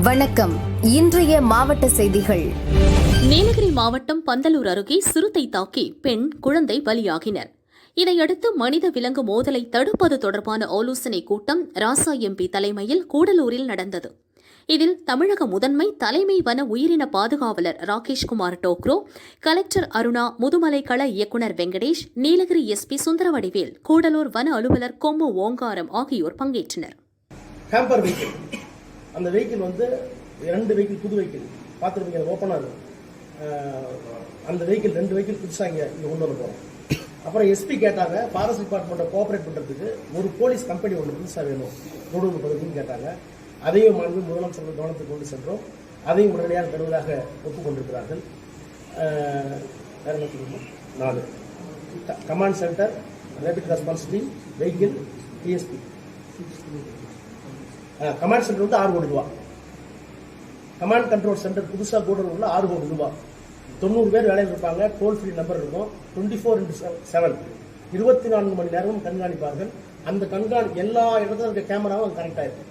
வணக்கம். இன்றைய மாவட்ட செய்திகள். நீலகிரி மாவட்டம் பந்தலூர் அருகே சிறுத்தை தாக்கி பெண் குழந்தை பலியாகினர். இதையடுத்து மனித விலங்கு மோதலை தடுப்பது தொடர்பான ஆலோசனைக் கூட்டம் ராசா எம்பி தலைமையில் கூடலூரில் நடந்தது. இதில் தமிழக முதன்மை தலைமை வன உயிரின பாதுகாவலர் ராகேஷ்குமார் டோக்ரோ கலெக்டர் அருணா முதுமலை கள இயக்குநர் வெங்கடேஷ் நீலகிரி எஸ்பி சுந்தரவடிவேல் கூடலூர் வன அலுவலர் கொம்மு ஓங்காரம் ஆகியோர் பங்கேற்றனர். அந்த வெஹிக்கிள் வந்து ரெண்டு வெஹிக்கிள் புது வெஹிக்கிள் பார்த்துருப்பீங்க அது ஓப்பனாக இருக்கும். அந்த வெஹிக்கிள் ரெண்டு வெஹிக்கிள் புதுசாக இங்கே இங்கே கொண்டு வர போகிறோம் அப்புறம் எஸ்பி கேட்டாங்க ஃபாரஸ்ட் டிபார்ட்மெண்ட்டை கோஆப்ரேட் பண்ணுறதுக்கு ஒரு போலீஸ் கம்பெனி ஒன்று புதுசாக வேணும். ரோடு பகுதின்னு கேட்டாங்க. அதையும் மாண்பு முதலமைச்சர் கவனத்துக்கு கொண்டு சென்றோம். அதையும் உடனடியாக தருவதாக ஒப்புக்கொண்டிருக்கிறார்கள். என்ன சொல்லணும் நாலு. Command centre rapid response team vehicle DSP command centre வந்து ஆறு கோடி ரூபா. கமாண்ட் கண்ட்ரோல் சென்டர் புதுசாக கூடலூர்ல ஆறு கோடி ரூபா. தொண்ணூறு பேர் வேலையில் இருப்பாங்க டோல் ஃப்ரீ நம்பர் இருக்கும். டுவெண்ட்டி ஃபோர் இன்ட்டு செவன் இருபத்தி நான்கு மணி நேரமும் கண்காணிப்பார்கள். அந்த கண்காணி எல்லா இடத்துல இருக்க கேமராவும் கரெக்டாக இருக்கும்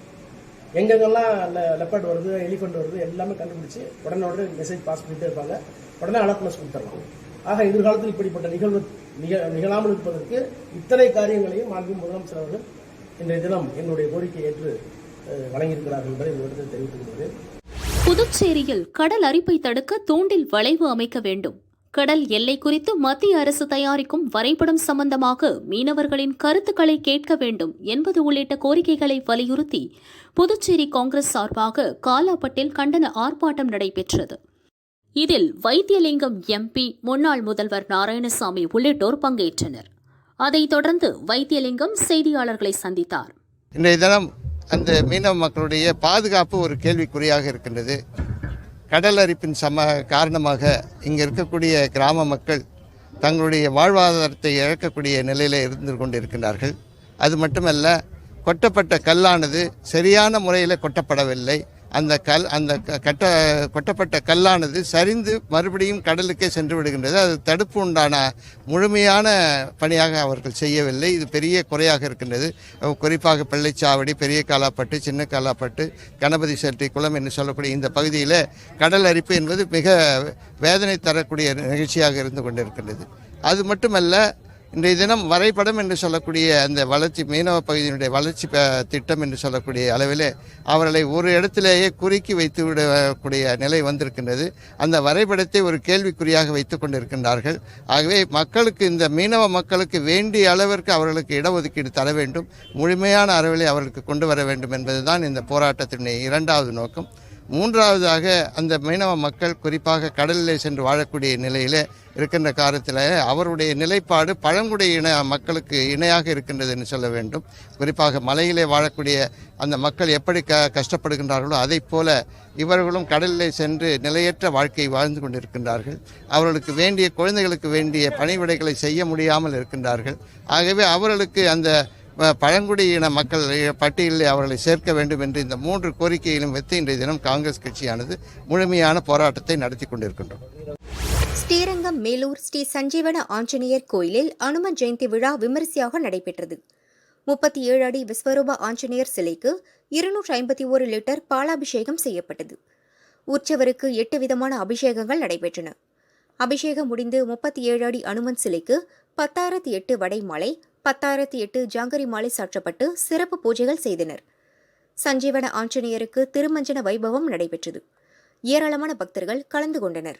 எங்கெங்கெல்லாம் லெப்பர்ட் வருது எலிஃபெண்ட் வருது எல்லாமே கண்டுபிடிச்சி உடனே உடனே மெசேஜ் பாஸ் பண்ணிட்டே இருப்பாங்க. உடனே அலர்ட்னஸ் கொடுத்துடலாம். ஆக எதிர்காலத்தில் இப்படிப்பட்ட நிகழ்வு நிக- நிகழாமல் இருப்பதற்கு இத்தனை காரியங்களையும் மாண்பு முதலமைச்சர் அவர்கள் இன்றைய தினம் என்னுடைய கோரிக்கை ஏற்று வழங்கியிருக்கிறார்கள் என்பதை இந்த இடத்தில் கொள்கிறேன். புதுச்சேரியில் கடல் அரிப்பை தடுக்க தூண்டில் வளைவு அமைக்க வேண்டும். கடல் எல்லை குறித்து மத்திய அரசு தயாரிக்கும் வரைபடம் சம்பந்தமாக மீனவர்களின் கருத்துக்களை கேட்க வேண்டும் என்பது உள்ளிட்ட கோரிக்கைகளை வலியுறுத்தி புதுச்சேரி காங்கிரஸ் சார்பாக காலாப்பட்டில் கண்டன ஆர்ப்பாட்டம் நடைபெற்றது. இதில் வைத்தியலிங்கம் எம்பி முன்னாள் முதல்வர் நாராயணசாமி உள்ளிட்டோர் பங்கேற்றனர். அதைத் தொடர்ந்து வைத்தியலிங்கம் செய்தியாளர்களை சந்தித்தார். இன்றைய தினம் அந்த மீனவ மக்களுடைய பாதுகாப்பு ஒரு கேள்விக்குறியாக இருக்கின்றது. கடல் அரிப்பின் சம காரணமாக இங்கே இருக்கக்கூடிய கிராம மக்கள் தங்களுடைய வாழ்வாதாரத்தை இழக்கக்கூடிய நிலையில் இருந்து கொண்டிருக்கிறார்கள் அது மட்டுமல்ல கொட்டப்பட்ட கல்லானது சரியான முறையில் கொட்டப்படவில்லை. அந்த கல் அந்த க- கட்ட கொட்டப்பட்ட கல்லானது சரிந்து மறுபடியும் கடலுக்கே சென்று விடுகின்றது. அது தடுப்பு உண்டான முழுமையான பணியாக அவர்கள் செய்யவில்லை. இது பெரிய குறையாக இருக்கின்றது. குறிப்பாக பிள்ளைச்சாவடி பெரிய காலாப்பட்டு சின்ன காலாப்பட்டு கணபதி செட்டி குளம் என்று சொல்லக்கூடிய இந்த பகுதியில் கடல் அரிப்பு என்பது மிக வேதனை தரக்கூடிய நிகழ்ச்சியாக இருந்து கொண்டிருக்கின்றது. அது மட்டுமல்ல இன்றைய தினம் வரைபடம் என்று சொல்லக்கூடிய அந்த வளர்ச்சி மீனவ பகுதியினுடைய வளர்ச்சி திட்டம் என்று சொல்லக்கூடிய அளவிலே அவர்களை ஒரு இடத்திலேயே குறுக்கி வைத்து விடக்கூடிய நிலை வந்திருக்கின்றது. அந்த வரைபடத்தை ஒரு கேள்விக்குறியாக வைத்து கொண்டிருக்கின்றார்கள். ஆகவே மக்களுக்கு இந்த மீனவ மக்களுக்கு வேண்டிய அளவிற்கு அவர்களுக்கு இடஒதுக்கீடு தர வேண்டும். முழுமையான அளவிலே அவர்களுக்கு கொண்டு வர வேண்டும் என்பதுதான் இந்த போராட்டத்தினுடைய இரண்டாவது நோக்கம். மூன்றாவதாக அந்த மீனவ மக்கள் குறிப்பாக கடலில் சென்று வாழக்கூடிய நிலையிலே இருக்கின்ற காலத்தில் அவருடைய நிலைப்பாடு பழங்குடி இன மக்களுக்கு இணையாக இருக்கின்றது என்று சொல்ல வேண்டும். குறிப்பாக மலையிலே வாழக்கூடிய அந்த மக்கள் எப்படி க கஷ்டப்படுகின்றார்களோ அதைப் போல இவர்களும் கடலிலே சென்று நிலையற்ற வாழ்க்கை வாழ்ந்து கொண்டிருக்கின்றார்கள். அவர்களுக்கு வேண்டிய குழந்தைகளுக்கு வேண்டிய பணிவிடைகளை செய்ய முடியாமல் இருக்கின்றார்கள். ஆகவே அவர்களுக்கு அந்த பழங்குடியின மக்கள் பட்டியலில் அவர்களை சேர்க்க வேண்டும் என்று இந்த மூன்று கோரிக்கையிலும் வைத்து இன்றைய தினம் காங்கிரஸ் கட்சியானது முழுமையான போராட்டத்தை நடத்தி கொண்டிருக்கின்றோம். ஸ்ரீரங்கம் மேலூர் ஸ்ரீ சஞ்சீவன ஆஞ்சநேயர் கோயிலில் அனுமன் ஜெயந்தி விழா விமரிசையாக நடைபெற்றது. முப்பத்தி ஏழு அடி விஸ்வரூப ஆஞ்சநேயர் சிலைக்கு இருநூற்றி ஐம்பத்தி ஒரு லிட்டர் பாலாபிஷேகம் செய்யப்பட்டது. உற்சவருக்கு எட்டு விதமான அபிஷேகங்கள் நடைபெற்றன. அபிஷேகம் முடிந்து முப்பத்தி ஏழு அடி அனுமன் சிலைக்கு பத்தாயிரத்தி எட்டு வடை மாலை பத்தாயிரத்தி எட்டு ஜாங்கரி மாலை சாற்றப்பட்டு சிறப்பு பூஜைகள் செய்தனர் சஞ்சீவன ஆஞ்சநேயருக்கு திருமஞ்சன வைபவம் நடைபெற்றது ஏராளமான பக்தர்கள் கலந்து கொண்டனர்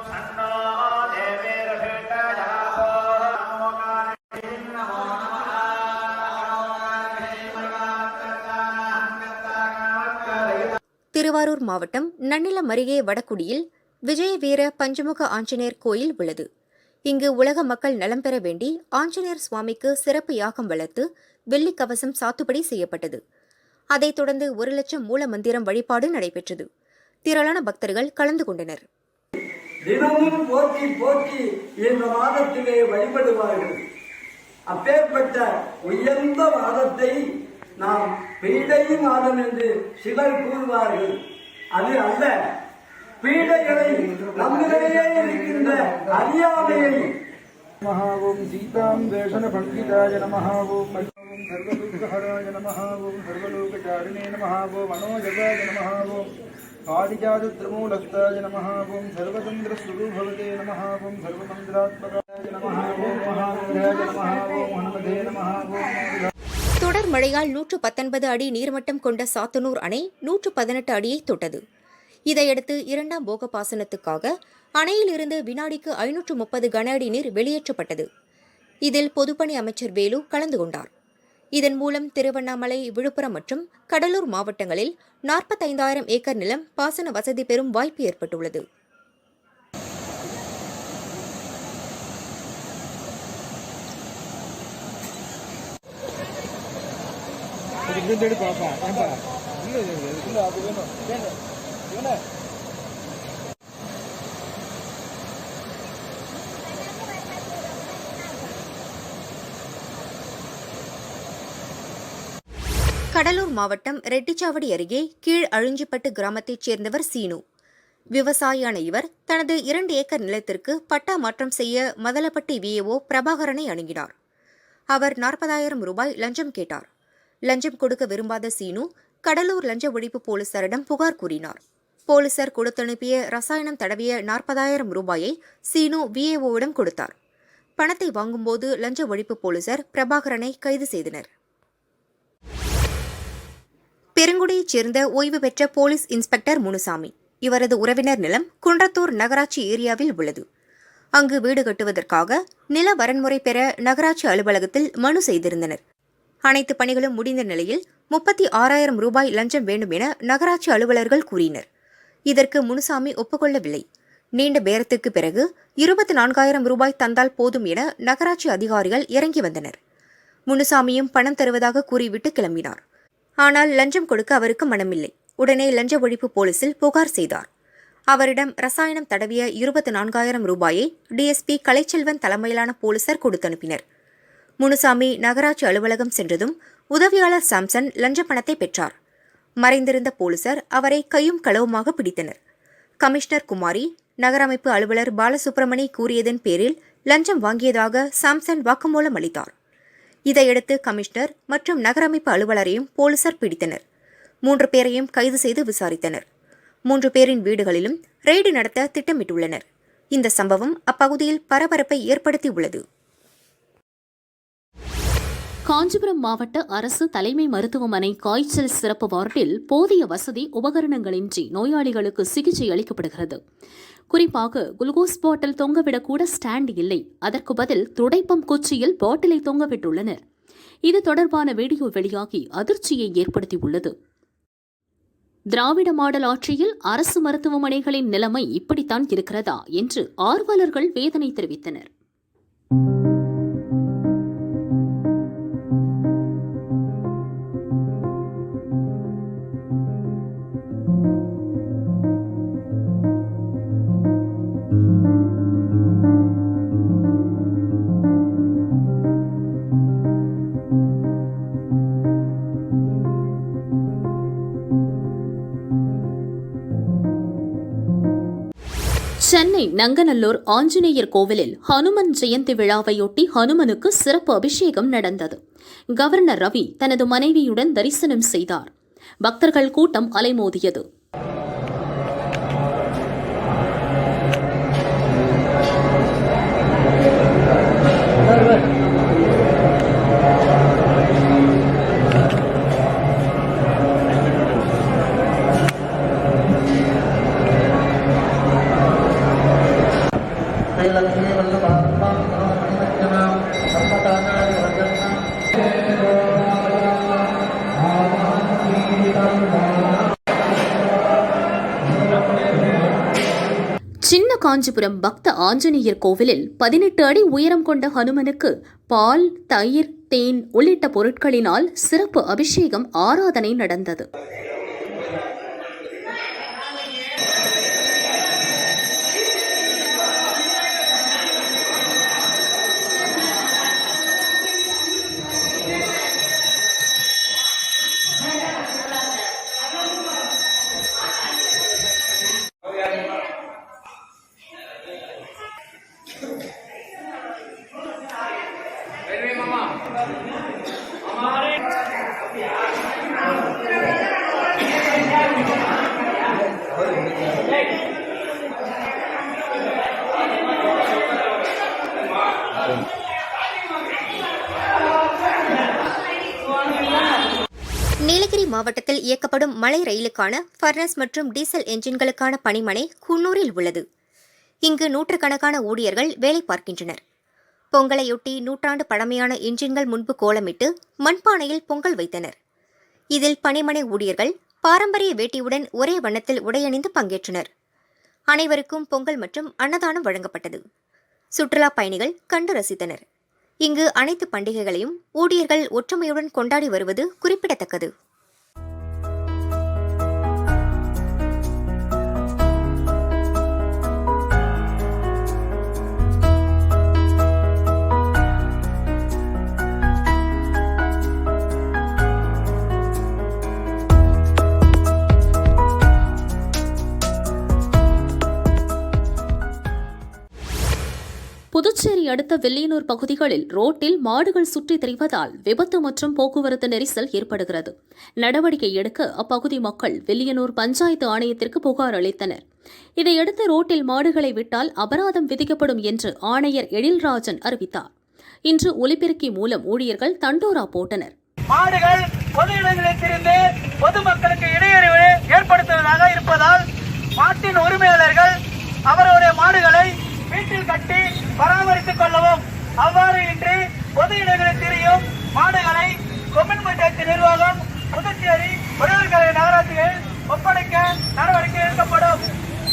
திருவாரூர் மாவட்டம் நன்னிலம் அருகே வடக்குடியில் விஜய வீர பஞ்சமுக ஆஞ்சநேயர் கோயில் உள்ளது. இங்கு உலக மக்கள் நலம் பெற வேண்டி ஆஞ்சநேயர் சுவாமிக்கு சிறப்பு யாகம் வளர்த்து வெள்ளி கவசம் சாத்துப்படி செய்யப்பட்டது. அதைத் தொடர்ந்து ஒரு லட்சம் மூல மந்திரம் வழிபாடு நடைபெற்றது. திரளான பக்தர்கள் கலந்து கொண்டனர். தினமும் போற்றி போற்றி இந்த மாதத்திலே வழிபடுவார்கள். அப்பேற்பட்ட உயர்ந்த மாதத்தை நாம் பீடை மாதம் என்று சிலர் கூறுவார்கள் அது அல்ல பீடைகளை நம்மிடையே இருக்கின்ற அறியாமையை नमः ॐ सीतां वेषणपण्डिताय नमः ॐ ॐ सर्वदुःखहराय नमः ॐ सर्वलोकचारिणे नमः ॐ मनोजगाय नमः ॐ पारिजातत्रिमूलस्ताय नमः ॐ सर्वतन्त्रस्वरूभवते नमः ॐ सर्वमन्त्रात्मकाय नमः ॐ महावीराय नमः ॐ हनुमते नमः ॐ தொடர் மழையால் நூற்று பத்தொன்பது அடி நீர்மட்டம் கொண்ட சாத்தனூர் அணை நூற்று பதினெட்டு அடியை தொட்டது. இதையடுத்து இரண்டாம் போக பாசனத்துக்காக அணையிலிருந்து வினாடிக்கு ஐநூற்று முப்பது கன அடி நீர் வெளியேற்றப்பட்டது. இதில் பொதுப்பணி அமைச்சர் வேலு கலந்து கொண்டார். இதன் மூலம் திருவண்ணாமலை விழுப்புரம் மற்றும் கடலூர் மாவட்டங்களில் நாற்பத்தைந்தாயிரம் ஏக்கர் நிலம் பாசன வசதி பெறும் வாய்ப்பு ஏற்பட்டுள்ளது. கடலூர் மாவட்டம் ரெட்டிச்சாவடி அருகே கீழ் அழிஞ்சிப்பட்டு கிராமத்தைச் சேர்ந்தவர் சீனு. விவசாயியான இவர் தனது இரண்டு ஏக்கர் நிலத்திற்கு பட்டா மாற்றம் செய்ய மதலப்பட்டி விஏஓ பிரபாகரனை அணுகினார். அவர் நாற்பதாயிரம் ரூபாய் லஞ்சம் கேட்டார். லஞ்சம் கொடுக்க விரும்பாத சீனு கடலூர் லஞ்ச ஒழிப்பு போலீசாரிடம் புகார் கூறினார். போலீசார் கொடுத்தனுப்பிய ரசாயனம் தடவிய நாற்பதாயிரம் ரூபாயை சீனு விஏஓவிடம் கொடுத்தார். பணத்தை வாங்கும்போது லஞ்ச ஒழிப்பு போலீசார் பிரபாகரனை கைது செய்தனர். பெருங்குடியைச் சேர்ந்த ஓய்வு பெற்ற போலீஸ் இன்ஸ்பெக்டர் முனுசாமி இவரது உறவினர் நிலம் குன்றத்தூர் நகராட்சி ஏரியாவில் உள்ளது. அங்கு வீடு கட்டுவதற்காக நில வரன்முறை பெற நகராட்சி அலுவலகத்தில் மனு செய்திருந்தனர். அனைத்து பணிகளும் முடிந்த நிலையில் முப்பத்தி ஆறாயிரம் ரூபாய் லஞ்சம் வேண்டும் என நகராட்சி அலுவலர்கள் கூறினர். இதற்கு முனுசாமி ஒப்புக்கொள்ளவில்லை. நீண்ட பேரத்துக்கு பிறகு இருபத்தி நான்காயிரம் ரூபாய் தந்தால் போதும் என நகராட்சி அதிகாரிகள் இறங்கி வந்தனர். முனுசாமியும் பணம் தருவதாக கூறிவிட்டு கிளம்பினார். ஆனால் லஞ்சம் கொடுக்க அவருக்கு மனமில்லை. உடனே லஞ்ச ஒழிப்பு போலீசில் புகார் செய்தார். அவரிடம் ரசாயனம் தடவிய இருபத்தி நான்காயிரம் ரூபாயை டிஎஸ்பி கலைச்செல்வன் தலைமையிலான போலீசார் கொடுத்தனுப்பினர். முனுசாமி நகராட்சி அலுவலகம் சென்றதும் உதவியாளர் சாம்சன் லஞ்ச பணத்தை பெற்றார். மறைந்திருந்த போலீசார் அவரை கையும் களவுமாக பிடித்தனர். கமிஷனர் குமாரி நகரமைப்பு அலுவலர் பாலசுப்ரமணி கூறியதன் பேரில் லஞ்சம் வாங்கியதாக சாம்சன் வாக்குமூலம் அளித்தார். இதையடுத்து கமிஷனர் மற்றும் நகரமைப்பு அலுவலரையும் போலீசார் பிடித்தனர். மூன்று பேரையும் கைது செய்து விசாரித்தனர். மூன்று பேரின் வீடுகளிலும் ரெய்டு நடத்த திட்டமிட்டுள்ளனர். இந்த சம்பவம் அப்பகுதியில் பரபரப்பை ஏற்படுத்தியுள்ளது. காஞ்சிபுரம் மாவட்ட அரசு தலைமை மருத்துவமனை காய்ச்சல் சிறப்பு வார்டில் போதிய வசதி உபகரணங்களின்றி நோயாளிகளுக்கு சிகிச்சை அளிக்கப்படுகிறது. குறிப்பாக குளுக்கோஸ் பாட்டில் தொங்கவிடக்கூட ஸ்டாண்ட் இல்லை. அதற்கு பதில் துடைப்பம் குச்சியில் பாட்டிலை தொங்கவிட்டுள்ளனர். இது தொடர்பான வீடியோ வெளியாகி அதிர்ச்சியை ஏற்படுத்தியுள்ளது. திராவிட மாடல் ஆட்சியில் அரசு மருத்துவமனைகளின் நிலைமை இப்படித்தான் இருக்கிறதா என்று ஆர்வலர்கள் வேதனை தெரிவித்தனர். சென்னை நங்கநல்லூர் ஆஞ்சநேயர் கோவிலில் ஹனுமன் ஜெயந்தி விழாவையொட்டி ஹனுமனுக்கு சிறப்பு அபிஷேகம் நடந்தது. கவர்னர் ரவி தனது மனைவியுடன் தரிசனம் செய்தார். பக்தர்கள் கூட்டம் அலைமோதியது. காஞ்சிபுரம் பக்த ஆஞ்சநேயர் கோவிலில் பதினெட்டு அடி உயரம் கொண்ட ஹனுமனுக்கு பால் தயிர் தேன் உள்ளிட்ட பொருட்களினால் சிறப்பு அபிஷேகம் ஆராதனை நடந்தது. நீலகிரி மாவட்டத்தில் இயக்கப்படும் மலை ரயிலுக்கான ஃபர்னஸ் மற்றும் டீசல் என்ஜின்களுக்கான பணிமனை குன்னூரில் உள்ளது. இங்கு நூற்றுக்கணக்கான ஊழியர்கள் வேலை பார்க்கின்றனர். பொங்கலையொட்டி நூற்றாண்டு பழமையான என்ஜின்கள் முன்பு கோலமிட்டு மண்பானையில் பொங்கல் வைத்தனர். இதில் பணிமனை ஊழியர்கள் பாரம்பரிய வேட்டியுடன் ஒரே வண்ணத்தில் உடையணிந்து பங்கேற்றனர். அனைவருக்கும் பொங்கல் மற்றும் அன்னதானம் வழங்கப்பட்டது. சுற்றுலா பயணிகள் கண்டு ரசித்தனர். இங்கு அனைத்து பண்டிகைகளையும் ஊழியர்கள் ஒற்றுமையுடன் கொண்டாடி வருவது குறிப்பிடத்தக்கது. புதுச்சேரி அடுத்த வெள்ளியனூர் பகுதிகளில் ரோட்டில் மாடுகள் சுற்றித் திரிவதால் விபத்து மற்றும் போக்குவரத்து நெரிசல் ஏற்படுகிறது. நடவடிக்கை எடுக்க அப்பகுதி மக்கள் வெள்ளியனூர் பஞ்சாயத்து ஆணையத்திற்கு புகார் அளித்தனர். இதையடுத்து ரோட்டில் மாடுகளை விட்டால் அபராதம் விதிக்கப்படும் என்று ஆணையர் எழில்ராஜன் அறிவித்தார். இன்று ஒலிபெருக்கி மூலம் ஊழியர்கள் தண்டோரா போட்டனர். மாடுகள் பொது இடங்களில் திரிந்து பொதுமக்களுக்கு இடையூறு ஏற்படுத்துவதாக இருப்பதால் மாட்டின் உரிமையாளர்கள் அவருடைய மாடுகளை வீட்டில் கட்டி பராமரித்துக் கொள்ளவும். அவ்வாறு இன்றி பொது இடங்களில் திரியும் மாடுகளை கொம்மன் பஞ்சாயத்து நிர்வாகம் புதுச்சேரி உழவர்கலை நகராட்சிகள் ஒப்படைக்க நடவடிக்கை எடுக்கப்படும்.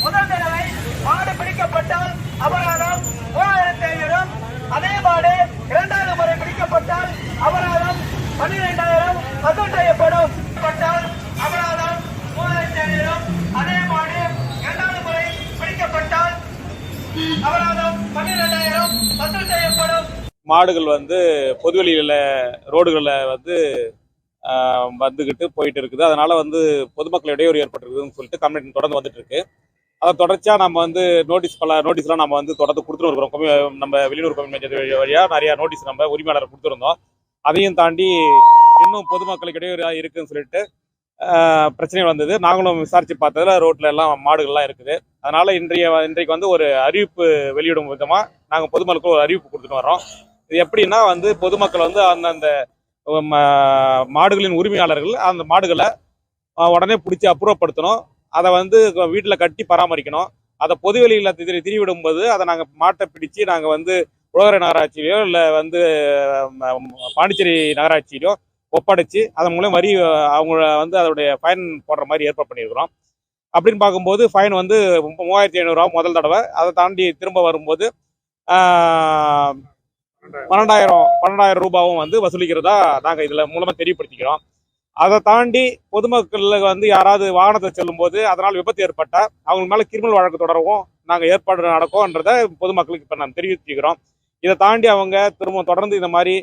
முதல் தடவை மாடு பிடிக்கப்பட்டால் அபராதம் மூவாயிரத்தி ஐநூறும் அதே மாடு இரண்டாவது முறை பிடிக்கப்பட்டால் அபராதம் பன்னிரெண்டாயிரம் பத்தொன்பது செய்யப்படும் பட்டால் அபராதம் மூவாயிரத்தி ஐநூறு அதே மாடு இரண்டாவது முறை பிடிக்கப்பட்டால் அபராதம் பன்னிரெண்டாயிரம் வசூல் செய்யப்படும் மாடுகள் வந்து பொதுவெளியில் ரோடுகளில் வந்து வந்துக்கிட்டு போயிட்டு இருக்குது. அதனால் வந்து பொதுமக்கள் இடையூறு ஏற்பட்டிருக்குதுன்னு சொல்லிட்டு கம்ப்ளைண்ட் தொடர்ந்து வந்துட்டு இருக்கு அதை தொடர்ச்சியாக நம்ம வந்து நோட்டீஸ் பல நோட்டீஸ்லாம் நம்ம வந்து தொடர்ந்து கொடுத்துட்டு இருக்கிறோம். கம்மி- நம்ம வெளியூர் கம்யூனிட்டி வழியாக நிறையா நோட்டீஸ் நம்ம உரிமையாளர் கொடுத்துருந்தோம். அதையும் தாண்டி இன்னும் பொதுமக்களுக்கு இடையூறாக இருக்குன்னு சொல்லிட்டு பிரச்சனைகள் பிரச்சனை வந்தது. நாங்களும் விசாரித்து பார்த்ததுல ரோட்டில் எல்லாம் மாடுகள்லாம் இருக்குது. அதனால் இன்றைய இன்றைக்கு வந்து ஒரு அறிவிப்பு வெளியிடும் விதமாக நாங்கள் பொதுமக்களுக்கு ஒரு அறிவிப்பு கொடுத்துட்டு வரோம் இது எப்படின்னா வந்து பொதுமக்கள் வந்து அந்தந்த மாடுகளின் உரிமையாளர்கள் அந்த மாடுகளை உடனே பிடிச்சி அப்புறப்படுத்தணும். அதை வந்து வீட்டில் கட்டி பராமரிக்கணும். அதை பொதுவெளியில் திரி திரிவிடும்போது அதை நாங்கள் மாட்டை பிடிச்சி நாங்கள் வந்து உலகரை நகராட்சியிலையோ இல்லை வந்து பாண்டிச்சேரி நகராட்சியிலையோ ஒப்படைச்சு அதன் மூலம் வரி அவங்கள வந்து அதோடைய ஃபைன் போடுற மாதிரி ஏற்பாடு பண்ணியிருக்கிறோம். அப்படின்னு பார்க்கும்போது ஃபைன் வந்து மூவாயிரத்தி ஐநூறுரூவா முதல் தடவை. அதை தாண்டி திரும்ப வரும்போது பன்னெண்டாயிரம் பன்னெண்டாயிரம் ரூபாவும் வந்து வசூலிக்கிறதா நாங்கள் இதில் மூலமாக தெரியப்படுத்திக்கிறோம். அதை தாண்டி பொதுமக்கள் வந்து யாராவது வாகனத்தை செல்லும்போது அதனால் விபத்து ஏற்பட்டால் அவங்க மேலே கிரிமினல் வழக்கு தொடரவும் நாங்கள் ஏற்பாடு நடக்கும்ன்றதை பொதுமக்களுக்கு இப்போ நாங்கள் தெரிவிச்சுக்கிறோம் இதை தாண்டி அவங்க திரும்ப தொடர்ந்து இந்த மாதிரி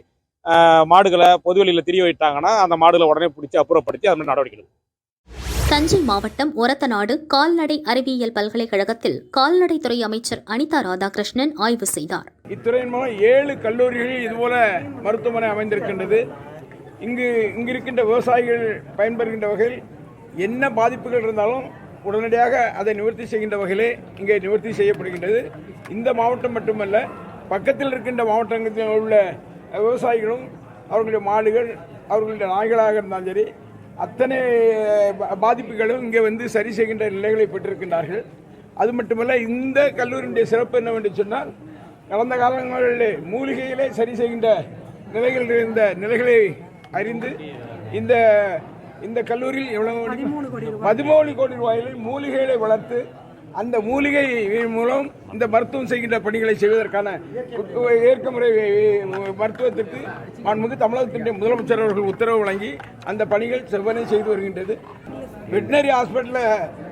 மாடுகளை பொதுவெளியில் திரிய வைட்டாங்கன்னா அந்த மாடுகளை உடனே பிடிச்சி அப்புறப்படுத்தி அது மாதிரி நடவடிக்கை. தஞ்சை மாவட்டம் ஒரத்தநாடு கால்நடை அறிவியல் பல்கலைக்கழகத்தில் கால்நடைத்துறை அமைச்சர் அனிதா ராதாகிருஷ்ணன் ஆய்வு செய்தார். இத்துறையின் மூலம் ஏழு கல்லூரிகளில் இதுபோல மருத்துவமனை அமைந்திருக்கின்றது. இங்கு இங்கு இருக்கின்ற விவசாயிகள் பயன்பெறுகின்ற வகையில் என்ன பாதிப்புகள் இருந்தாலும் உடனடியாக அதை நிவர்த்தி செய்கின்ற வகையிலே இங்கே நிவர்த்தி செய்யப்படுகின்றது. இந்த மாவட்டம் மட்டுமல்ல பக்கத்தில் இருக்கின்ற மாவட்டங்களில் உள்ள விவசாயிகளும் அவர்களுடைய மாடுகள் அவர்களுடைய நாய்களாக இருந்தாலும் சரி அத்தனை பாதிப்புகளும் இங்கே வந்து சரி செய்கின்ற நிலைகளை பெற்றிருக்கின்றார்கள். அது மட்டுமல்ல இந்த கல்லூரியினுடைய சிறப்பு என்னவென்று சொன்னால் கடந்த காலங்களிலே மூலிகையிலே சரி செய்கின்ற நிலைகள் இருந்த நிலைகளை அறிந்து இந்த இந்த கல்லூரியில் எவ்வளவு பதிமூணு கோடி ரூபாயில் மூலிகைகளை வளர்த்து அந்த மூலிகை மூலம் இந்த மருத்துவம் செய்கின்ற பணிகளை செய்வதற்கான ஏற்க முறை மருத்துவத்திற்கு மாண்புமிகு தமிழகத்தினுடைய முதலமைச்சர் அவர்கள் உத்தரவு வழங்கி அந்த பணிகள் செவ்வனே செய்து வருகின்றது. வெட்டினரி ஹாஸ்பிட்டலில்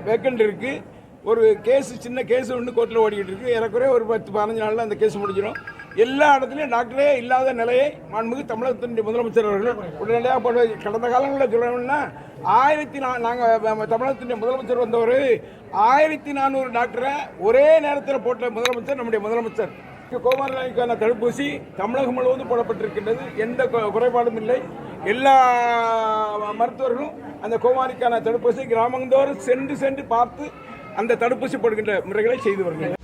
வேக்கண்ட் இருக்கு. ஒரு கேஸ் சின்ன கேஸ் ஒன்று கோர்ட்டில் ஓடிக்கிட்டு இருக்கு. ஏறக்குறைய ஒரு பத்து பதினஞ்சு நாளில் அந்த கேஸ் முடிஞ்சிடும். எல்லா இடத்துலையும் டாக்டரே இல்லாத நிலையை மாண்புமிகு தமிழகத்தினுடைய முதலமைச்சர் அவர்கள் உடனடியாக கடந்த காலங்களில் சொல்லணும்னா ஆயிரத்தி நா நாங்கள் தமிழகத்தினுடைய முதலமைச்சர் வந்தவர் ஆயிரத்தி நானூறு டாக்டரை ஒரே நேரத்தில் போட்ட முதலமைச்சர் நம்முடைய முதலமைச்சர். கோமாரி தடுப்பூசி தமிழகம் முழுவதும் போடப்பட்டிருக்கின்றது. எந்த குறைபாடும் இல்லை. எல்லா மருத்துவர்களும் அந்த கோமாரிக்கான தடுப்பூசி கிராமந்தோறும் சென்று சென்று பார்த்து அந்த தடுப்பூசி போடுகின்ற முறைகளை செய்து வருகின்றனர்.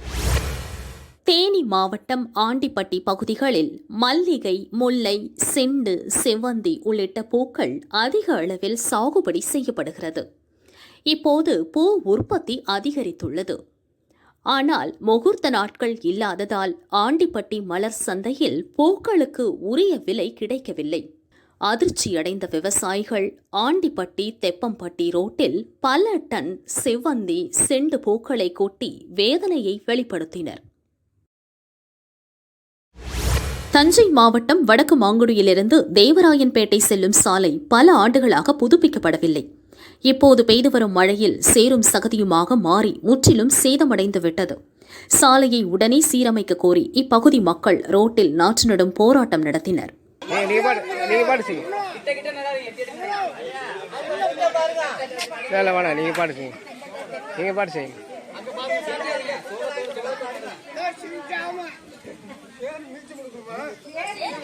மாவட்டம் ஆண்டிப்பட்டி பகுதிகளில் மல்லிகை முல்லை செண்டு செவ்வந்தி உள்ளிட்ட பூக்கள் அதிக அளவில் சாகுபடி செய்யப்படுகிறது. இப்போது பூ உற்பத்தி அதிகரித்துள்ளது. ஆனால் முகூர்த்த நாட்கள் இல்லாததால் ஆண்டிப்பட்டி மலர் சந்தையில் பூக்களுக்கு உரிய விலை கிடைக்கவில்லை. அதிர்ச்சியடைந்த விவசாயிகள் ஆண்டிப்பட்டி தெப்பம்பட்டி ரோட்டில் பல டன் செவ்வந்தி செண்டு பூக்களை கொட்டி வேதனையை வெளிப்படுத்தினர். தஞ்சை மாவட்டம் வடக்கு மாங்குடியிலிருந்து தேவராயன்பேட்டை செல்லும் சாலை பல ஆண்டுகளாக புதுப்பிக்கப்படவில்லை. இப்போது பெய்து வரும் மழையில் சேரும் சகதியுமாக மாறி முற்றிலும் சேதமடைந்து விட்டது சாலையை உடனே சீரமைக்க கோரி இப்பகுதி மக்கள் ரோட்டில் நாற்று நடும் போராட்டம் நடத்தினர். நீங்க பாடு நீங்க பாடு செய்யுங்க